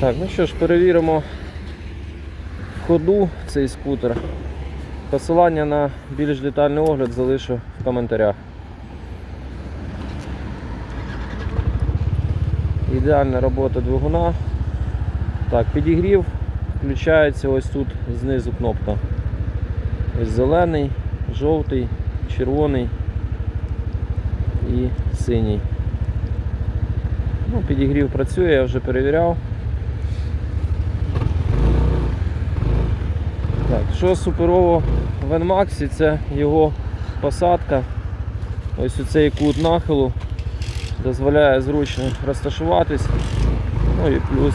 Так, ну що ж, перевіримо в ходу цей скутер. Посилання на більш детальний огляд залишу в коментарях. Ідеальна робота двигуна. Так, підігрів включається ось тут знизу кнопка. Ось зелений, жовтий, червоний і синій. Ну, підігрів працює, я вже перевіряв. Так, що суперово в NMAX, це його посадка. Ось у цей кут нахилу дозволяє зручно розташуватись. Ну і плюс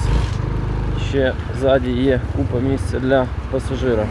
ще ззаді є купа місця для пасажира.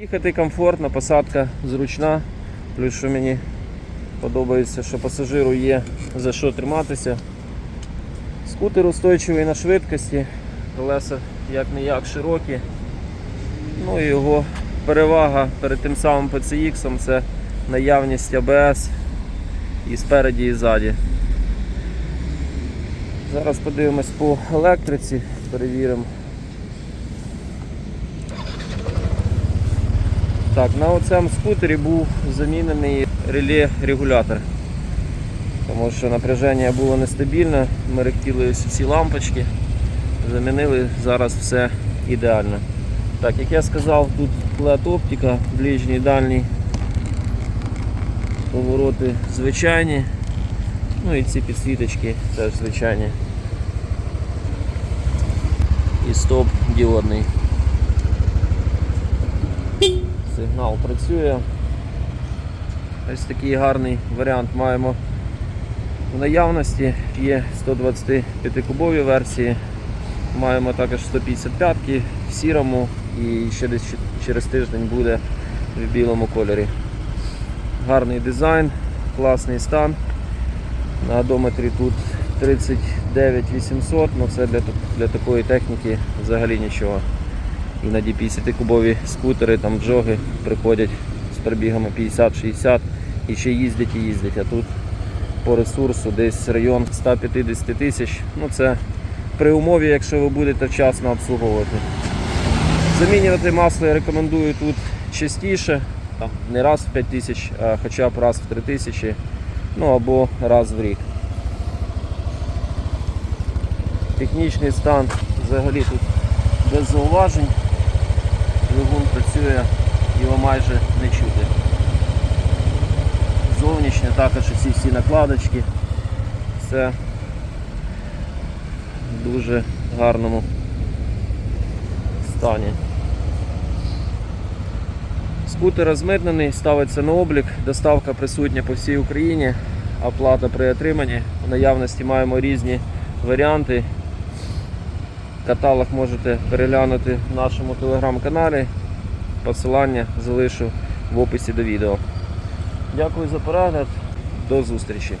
Їхати комфортно, посадка зручна. Плюс, що мені подобається, що пасажиру є за що триматися. Скутер устойчивий на швидкості, колеса як не як широкі. Ну і його перевага перед тим самим PCX це наявність ABS і спереді, і ззаді. Зараз подивимось по електриці, перевіримо. Так, на оцьому скутері був замінений реле-регулятор. Тому що напряження було нестабільне, мерехтіли ці лампочки, замінили, зараз все ідеально. Так, як я сказав, тут LED оптика, ближній дальній, повороти звичайні, ну і ці підсвіточки теж звичайні. І стоп діодний. Сигнал працює. Ось такий гарний варіант маємо в наявності. Є 125 кубові версії, маємо також 155-ки в сірому і ще десь через тиждень буде в білому кольорі. Гарний дизайн, класний стан. На одометрі тут 39 800, ну це для, для такої техніки взагалі нічого. Іноді 50-кубові скутери, там джоги приходять з пробігами 50-60 і ще їздять і їздять. А тут по ресурсу десь район 150 тисяч. Ну це при умові, якщо ви будете вчасно обслуговувати. Замінювати масло я рекомендую тут частіше, там, не раз в 5 тисяч, а хоча б раз в 3 тисячі, ну або раз в рік. Технічний стан взагалі тут без зауважень. Двигун працює, його майже не чути. Зовнішнє також ці всі накладочки. Все в дуже гарному стані. Скутер розмитнений, ставиться на облік, доставка присутня по всій Україні, оплата при отриманні. В наявності маємо різні варіанти. Каталог можете переглянути в нашому телеграм-каналі. Посилання залишу в описі до відео. Дякую за перегляд. До зустрічі!